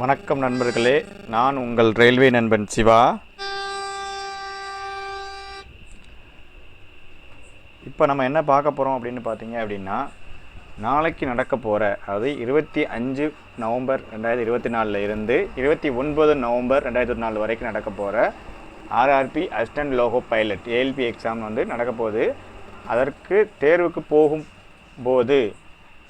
வணக்கம் நண்பர்களே நான் உங்கள் ரயில்வே நண்பன் சிவா. இப்போ நம்ம என்ன பார்க்க போகிறோம் அப்படின்னு பார்த்தீங்க அப்படின்னா நாளைக்கு நடக்க போகிற அதாவது இருபத்தி அஞ்சு நவம்பர் ரெண்டாயிரத்தி இருபத்தி நாலில் இருந்து இருபத்தி ஒன்பது நவம்பர் ரெண்டாயிரத்தி நாலு வரைக்கும் நடக்க போகிற RRB assistant loco pilot ALP exam வந்து நடக்க போகுது. அதற்கு தேர்வுக்கு போகும் போது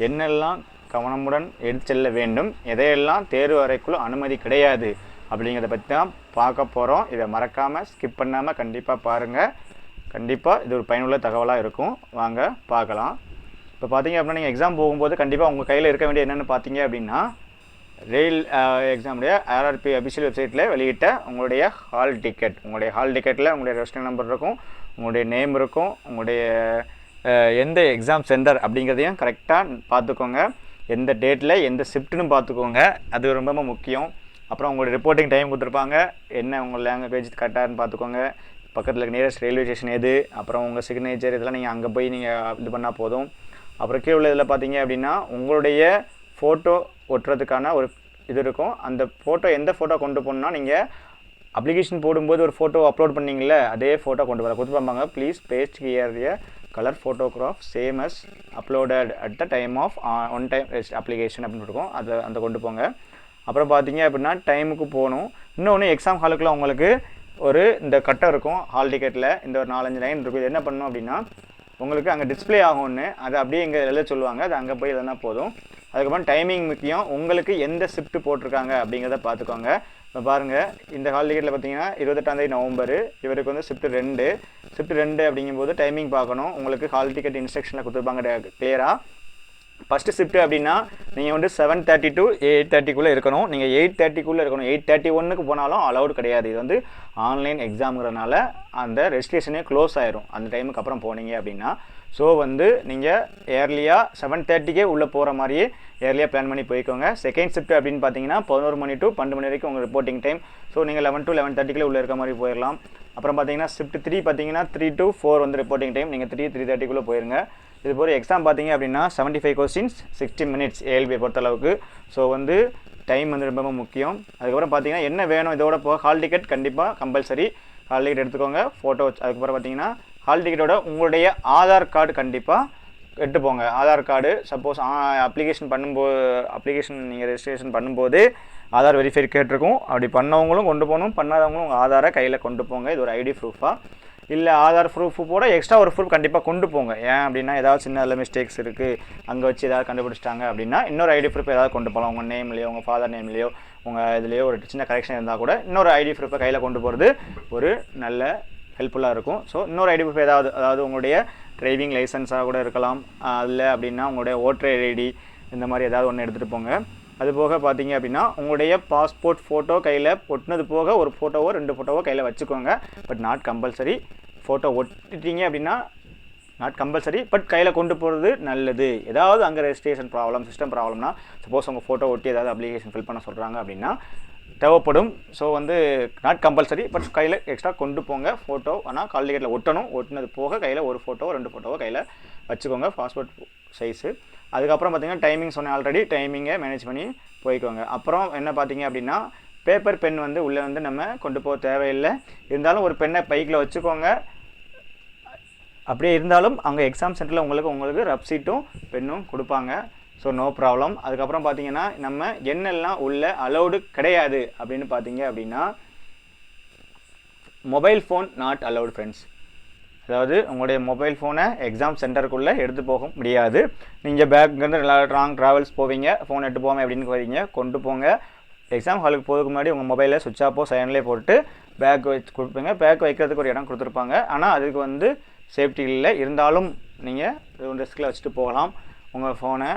என்னெல்லாம் கவனமுடன் எடுத்து செல்ல வேண்டும். எதையெல்லாம் தேர்வு அறைக்குள் அனுமதி கிடையாது அப்படிங்கிறத பற்றி தான் பார்க்க போகிறோம் இதை மறக்காமல் ஸ்கிப் பண்ணாமல் கண்டிப்பாக பாருங்கள் கண்டிப்பாக இது ஒரு பயனுள்ள தகவலாக இருக்கும். வாங்க பார்க்கலாம். இப்போ பார்த்தீங்க அப்படின்னா நீங்கள் எக்ஸாம் போகும்போது கண்டிப்பாக உங்கள் கையில் இருக்க வேண்டிய என்னென்னு பார்த்தீங்க அப்படின்னா ரயில் எக்ஸாமுடைய ஆர்ஆர்பி அபிஷியல் வெப்சைட்டில் வெளியிட்ட உங்களுடைய ஹால் டிக்கெட் உங்களுடைய ஹால் டிக்கெட்டில் உங்களுடைய ரெஜிஸ்டர் நம்பர் இருக்கும். உங்களுடைய நேம் இருக்கும். உங்களுடைய எந்த எக்ஸாம் சென்டர் அப்படிங்கிறதையும் கரெக்டாக பார்த்துக்கோங்க. எந்த டேட்டில் எந்த ஷிஃப்ட்னு பார்த்துக்கோங்க. அது ரொம்ப முக்கியம். அப்புறம் உங்களுடைய ரிப்போர்ட்டிங் டைம் கொடுத்துருப்பாங்க. என்ன உங்கள் லாங்குவேஜ் கரெக்டாகன்னு பார்த்துக்கோங்க. பக்கத்தில் நியரஸ்ட் ரயில்வே ஸ்டேஷன் எது? அப்புறம் உங்கள் சிக்னேச்சர் இதெல்லாம் நீங்கள் அங்கே போய் நீங்கள் இது பண்ணால் போதும். அப்புறம் கீழே உள்ள இதில் பார்த்தீங்க அப்படின்னா உங்களுடைய ஃபோட்டோ ஒட்டுறதுக்கான ஒரு இது இருக்கும். அந்த ஃபோட்டோ எந்த ஃபோட்டோ கொண்டு போகணுன்னா நீங்கள் அப்ளிகேஷன் போடும்போது ஒரு ஃபோட்டோ அப்லோட் பண்ணிங்களே அதே ஃபோட்டோ கொண்டு வர கொடுத்துருப்பாங்க please paste here colour photograph same as uploaded at the time of one time application அப்படின்னு இருக்கும் அதை அந்த கொண்டு போங்க. அப்புறம் பார்த்தீங்க அப்படின்னா டைமுக்கு போகணும். இன்னொன்று எக்ஸாம் ஹாலுக்குள்ள உங்களுக்கு ஒரு இந்த கட்டை இருக்கும். ஹால் டிக்கெட்டில் இந்த ஒரு நாலஞ்சு லைன் இருக்கும். இது என்ன பண்ணணும் அப்படின்னா உங்களுக்கு அங்கே டிஸ்ப்ளே ஆகும்னு அதை அப்படியே இங்கே எழுத சொல்லுவாங்க. அது அங்கே போய் எழுதினா போதும். அதுக்கப்புறம் டைமிங் முக்கியம். உங்களுக்கு எந்த ஷிஃப்ட் போட்டிருக்காங்க அப்படிங்கிறத பார்த்துக்கோங்க. இப்போ பாருங்கள் இந்த ஹால் டிக்கெட்டில் பார்த்தீங்கன்னா இருபத்தெட்டாந்தேதி நவம்பர் இவருக்கு வந்து ஷிஃப்ட் ரெண்டு. ஷிஃப்ட் ரெண்டு அப்படிங்கும்போது டைமிங் பார்க்கணும். உங்களுக்கு ஹால் டிக்கெட் இன்ஸ்ட்ரக்ஷனில் கொடுத்துருப்பாங்க கிளியராக ஃபஸ்ட்டு ஷிஃப்ட் அப்படின்னா நீங்கள் வந்து செவன் தேர்ட்டி டு எயிட் தேர்ட்டிக்குள்ளே இருக்கணும். நீங்கள் எயிட் தேர்ட்டிக்குள்ளே இருக்கணும். எயிட் தேர்ட்டி ஒன்றுக்கு போனாலும் அலௌடு கிடையாது. இது வந்து ஆன்லைன் எக்ஸாம்ங்கிறனால அந்த ரெஜிஸ்ட்ரேஷனே க்ளோஸ் ஆயிரும். அந்த டைமுக்கு அப்புறம் போனீங்க அப்படின்னா. ஸோ வந்து நீங்கள் ஏர்லியாக செவன் தேர்ட்டிக்கே உள்ளே போகிற மாதிரியே ஏர்லியாக பிளான் பண்ணி போய்க்கோங்க. செகண்ட் ஷிஃப்ட் அப்படின்னு பார்த்தீங்கன்னா பதினோரு மணி டு பன்னெண்டு மணி வரைக்கும் உங்கள் ரிப்போர்ட்டிங் டைம் ஸோ நீங்கள் லெவன் டு லெவன் தேர்ட்டிக்குள்ளே உள்ளே இருக்க மாதிரி போயிடலாம் அப்புறம் பார்த்தீங்கன்னா ஷிஃப்ட் த்ரீ பார்த்தீங்கன்னா த்ரீ டு ஃபோர் வந்து ரிப்போர்ட்டிங் டைம் நீங்கள் த்ரீ த்ரீ தேர்ட்டிக்குள்ளே போயிருங்க. இது போகிற எக்ஸாம் பார்த்தீங்க அப்படின்னா seventy five questions sixty minutes ஏஎல்பியை பொறுத்தளவுக்கு. ஸோ வந்து டைம் வந்து ரொம்ப முக்கியம். அதுக்கப்புறம் பார்த்தீங்கன்னா என்ன வேணும் இதோட போக ஹால் டிக்கெட் கண்டிப்பாக கம்பல்சரி ஹால் டிக்கெட் எடுத்துக்கோங்க ஃபோட்டோ அதுக்கப்புறம் பார்த்தீங்கன்னா ஹால் டிக்கெட்டோட உங்களுடைய ஆதார் கார்டு கண்டிப்பாக எடுத்து போங்க ஆதார் கார்டு சப்போஸ் அப்ளிகேஷன் பண்ணும்போது அப்ளிகேஷன் நீங்கள் ரெஜிஸ்ட்ரேஷன் பண்ணும்போது ஆதார் வெரிஃபை கேட்டிருக்கும். அப்படி பண்ணவங்களும் கொண்டு போகணும். பண்ணாதவங்களும் உங்கள் ஆதாரை கையில் கொண்டு போங்க. இது ஒரு ஐடி ப்ரூஃபாக இல்லை ஆதார் ப்ரூஃப் போட எக்ஸ்ட்ரா ஒரு ப்ரூஃப் கண்டிப்பாக கொண்டு போங்க. ஏன் அப்படின்னா ஏதாவது சின்ன அதில் மிஸ்டேக்ஸ் இருக்குது அங்கே வச்சு ஏதாவது கண்டுபிடிச்சிட்டாங்க அப்படின்னா இன்னொரு ஐடி ப்ரூஃப் ஏதாவது கொண்டு போகலாம் உங்கள் நேம்லேயோ உங்கள் ஃபாதர் நேம்லேயோ உங்கள் இதுலேயோ ஒரு சின்ன கரெக்ஷன் இருந்தால் கூட இன்னொரு ஐடி ப்ரூஃபை கையில் கொண்டு போகிறது ஒரு நல்ல ஹெல்ப்ஃபுல்லாக இருக்கும். ஸோ இன்னொரு ஐடி ப்ரூஃப் ஏதாவது அதாவது உங்களுடைய டிரைவிங் லைசன்ஸாக கூட இருக்கலாம். இல்லை அப்படின்னா உங்களுடைய ஓட்டர் ஐடி இந்த மாதிரி ஏதாவது ஒன்று எடுத்துகிட்டு போங்க. அது போக பார்த்தீங்க அப்படின்னா உங்களுடைய பாஸ்போர்ட் ஃபோட்டோ கையில் ஒட்டினது போக ஒரு ஃபோட்டோவோ ரெண்டு ஃபோட்டோவோ கையில் வச்சுக்கோங்க. பட் நாட் கம்பல்சரி ஃபோட்டோ ஒட்டிட்டீங்க அப்படின்னா நாட் கம்பல்சரி பட் கையில் கொண்டு போகிறது நல்லது. ஏதாவது அங்கே ரெஜிஸ்ட்ரேஷன் ப்ராப்ளம் சிஸ்டம் ப்ராப்ளம்னா சப்போஸ் உங்கள் ஃபோட்டோ ஒட்டி ஏதாவது அப்ளிகேஷன் ஃபில் பண்ண சொல்கிறாங்க அப்படின்னா தேவைப்படும். ஸோ வந்து நாட் கம்பல்சரி பட் கையில் எக்ஸ்ட்ரா கொண்டு போங்க. ஃபோட்டோ ஆனால் கால் டிக்கெட்டில் ஒட்டணும். ஒட்டினது போக கையில் ஒரு ஃபோட்டோ ரெண்டு ஃபோட்டோவோ கையில் வச்சுக்கோங்க. பாஸ்போர்ட் சைஸு அதுக்கப்புறம் பார்த்தீங்கன்னா டைமிங் சொன்னேன் ஆல்ரெடி டைமிங்கை மேனேஜ் பண்ணி போய்க்கோங்க. அப்புறம் என்ன பார்த்தீங்க அப்படின்னா பேப்பர் பென் வந்து உள்ளே வந்து நம்ம கொண்டு போக தேவையில்லை. இருந்தாலும் ஒரு பெண்ணை பைக்கில் வச்சுக்கோங்க. அப்படியே இருந்தாலும் அங்கே எக்ஸாம் சென்டரில் உங்களுக்கு உங்களுக்கு ரப் சீட்டும் பெண்ணும் கொடுப்பாங்க. ஸோ நோ ப்ராப்ளம் அதுக்கப்புறம் பார்த்தீங்கன்னா நம்ம என்னெல்லாம் உள்ள அலௌடு கிடையாது அப்படின்னு பார்த்தீங்க அப்படின்னா mobile phone not allowed friends அதாவது உங்களுடைய மொபைல் ஃபோனை எக்ஸாம் சென்டருக்குள்ளே எடுத்து போக முடியாது. நீங்கள் பேக்லேருந்து லாங் ட்ராவல்ஸ் போவீங்க. ஃபோன் எடுத்து போகாமல் அப்படின்னு வரீங்க கொண்டு போங்க. எக்ஸாம் ஹாலுக்கு போகிறதுக்கு முன்னாடி உங்கள் மொபைலில் சுவிட்ச் ஆஃபோ சைன்லேயே போட்டு பேக் வச்சு கொடுப்பீங்க பேக் வைக்கிறதுக்கு ஒரு இடம் கொடுத்துருப்பாங்க. ஆனால் அதுக்கு வந்து சேஃப்டி இல்லை. இருந்தாலும் நீங்கள் ரிஸ்கில் வச்சுட்டு போகலாம். உங்கள் ஃபோனை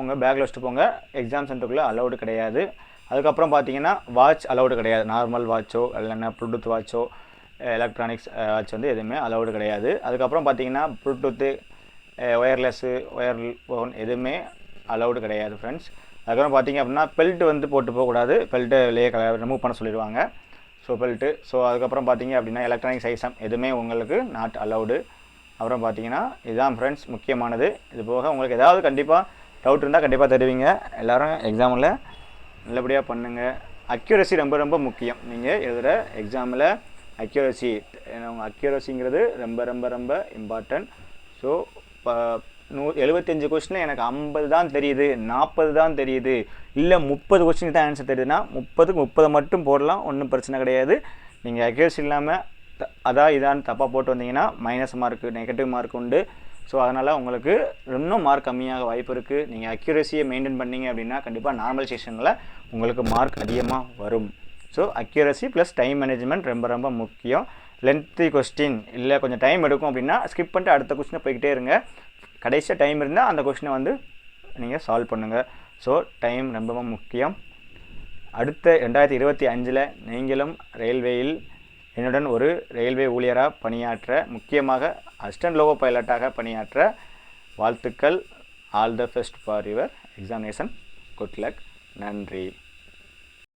உங்கள் பேக்கில் வச்சுட்டு போங்க. எக்ஸாம் சென்டருக்குள்ளே அலௌடு கிடையாது. அதுக்கப்புறம் பார்த்தீங்கன்னா வாட்ச் அலௌடு கிடையாது. நார்மல் வாட்சோ இல்லைன்னா ப்ளூடூத் வாட்சோ எலக்ட்ரானிக்ஸ் வாட்ச் வந்து எதுவுமே அலௌடு கிடையாது. அதுக்கப்புறம் பார்த்தீங்கன்னா ப்ளூடூத்து ஒயர்லெஸ்ஸு ஒயர் ஃபோன் எதுவுமே அலௌடு கிடையாது ஃப்ரெண்ட்ஸ் அதுக்கப்புறம் பார்த்தீங்க அப்படின்னா பெல்ட் வந்து போட்டு போகக்கூடாது பெல்ட்டு வெளியே ரிமூவ் பண்ண சொல்லிடுவாங்க. ஸோ பெல்ட்டு ஸோ அதுக்கப்புறம் பார்த்தீங்க அப்படின்னா எலக்ட்ரானிக்ஸ் ஐட்டம் எதுவுமே உங்களுக்கு நாட் அலௌடு அப்புறம் பார்த்தீங்கன்னா இதுதான் ஃப்ரெண்ட்ஸ் முக்கியமானது. இது போக உங்களுக்கு ஏதாவது கண்டிப்பாக டவுட் இருந்தால் கண்டிப்பாக தருவீங்க. எல்லோரும் எக்ஸாமில் நல்லபடியாக பண்ணுங்கள் அக்யூரசி ரொம்ப ரொம்ப முக்கியம். நீங்கள் எழுதுகிற எக்ஸாமில் அக்யூரசி உங்கள் அக்யூரசிங்கிறது ரொம்ப ரொம்ப ரொம்ப இம்பார்ட்டன்ட் ஸோ இப்போ நூ எழுபத்தஞ்சு கொஸ்டினில் எனக்கு ஐம்பது தான் தெரியுது நாற்பது தான் தெரியுது இல்லை முப்பது கொஸ்டினுக்கு தான் ஆன்சர் தெரியுதுன்னா முப்பதுக்கு முப்பது மட்டும் போடலாம் ஒன்றும் பிரச்சனை கிடையாது. நீங்கள் அக்யூரசி இல்லாமல் அதான் இதான்னு தப்பாக போட்டு வந்தீங்கன்னா மைனஸ் மார்க் நெகட்டிவ் மார்க் உண்டு. ஸோ அதனால் உங்களுக்கு இன்னும் மார்க் கம்மியாக வாய்ப்பு இருக்குது நீங்கள் அக்யூரஸியை மெயின்டைன் பண்ணீங்க அப்படின்னா கண்டிப்பாக நார்மல் செஷனில் உங்களுக்கு மார்க் அதிகமாக வரும். So accuracy plus time management ரொம்ப ரொம்ப முக்கியம். லென்த்தி கொஸ்டின் இல்லை கொஞ்சம் டைம் எடுக்கும் அப்படின்னா ஸ்கிப் பண்ணிட்டு அடுத்த கொஸ்டினை போய்கிட்டே இருங்க. கடைசியாக டைம் இருந்தால் அந்த கொஸ்டினை வந்து நீங்கள் சால்வ் பண்ணுங்கள் ஸோ டைம் ரொம்ப ரொம்ப முக்கியம். அடுத்த ரெண்டாயிரத்தி இருபத்தி அஞ்சில் நீங்களும் ரயில்வேயில் என்னுடன் ஒரு ரயில்வே ஊழியராக பணியாற்ற முக்கியமாக அசிஸ்டன்ட் லோகோ பைலட்டாக பணியாற்ற வாழ்த்துக்கள். All the best for your examination good luck நன்றி.